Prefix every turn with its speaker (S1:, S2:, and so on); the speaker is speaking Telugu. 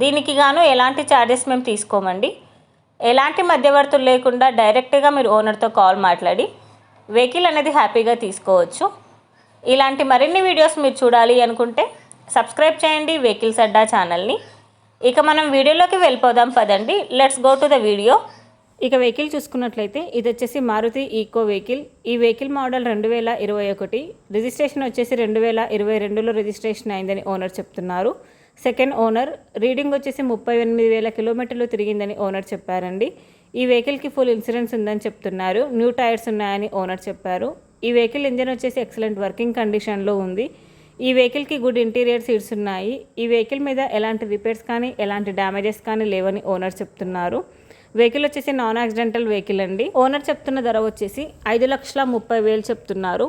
S1: దీనికి గాను ఎలాంటి ఛార్జెస్ మేము తీసుకోమండి. ఎలాంటి మధ్యవర్తులు లేకుండా డైరెక్ట్గా మీరు ఓనర్తో కాల్ మాట్లాడి వెహికల్ అనేది హ్యాపీగా తీసుకోవచ్చు. ఇలాంటి మరిన్ని వీడియోస్ మీరు చూడాలి అనుకుంటే సబ్స్క్రైబ్ చేయండి వెహికల్స్ అడ్డా ఛానల్ని ఇక మనం వీడియోలోకి వెళ్ళిపోదాం పదండి. Let's go to the video
S2: ఇక వెహికల్ చూసుకున్నట్లయితే ఇది వచ్చేసి మారుతి ఈకో వెహికల్. ఈ వెహికల్ మోడల్ రెండు వేల ఇరవై ఒకటి. రిజిస్ట్రేషన్ వచ్చేసి రెండు వేల ఇరవై రెండులో రిజిస్ట్రేషన్ అయిందని ఓనర్ చెప్తున్నారు. సెకండ్ ఓనర్ రీడింగ్ వచ్చేసి ముప్పై ఎనిమిది వేల కిలోమీటర్లు తిరిగిందని ఓనర్ చెప్పారండి. ఈ వెహికల్కి ఫుల్ ఇన్సూరెన్స్ ఉందని చెప్తున్నారు. న్యూ టైర్స్ ఉన్నాయని ఓనర్ చెప్పారు. ఈ వెహికల్ ఇంజన్ వచ్చేసి ఎక్సలెంట్ వర్కింగ్ కండిషన్లో ఉంది. ఈ వెహికల్కి గుడ్ ఇంటీరియర్ సీట్స్ ఉన్నాయి. ఈ వెహికల్ మీద ఎలాంటి రిపేర్స్ కానీ ఎలాంటి డ్యామేజెస్ కానీ లేవని ఓనర్ చెప్తున్నారు. వెహికల్ వచ్చేసి నాన్ యాక్సిడెంటల్ వెహికల్ అండి. ఓనర్ చెప్తున్న ధర వచ్చేసి ఐదు లక్షల ముప్పై వేలు చెప్తున్నారు.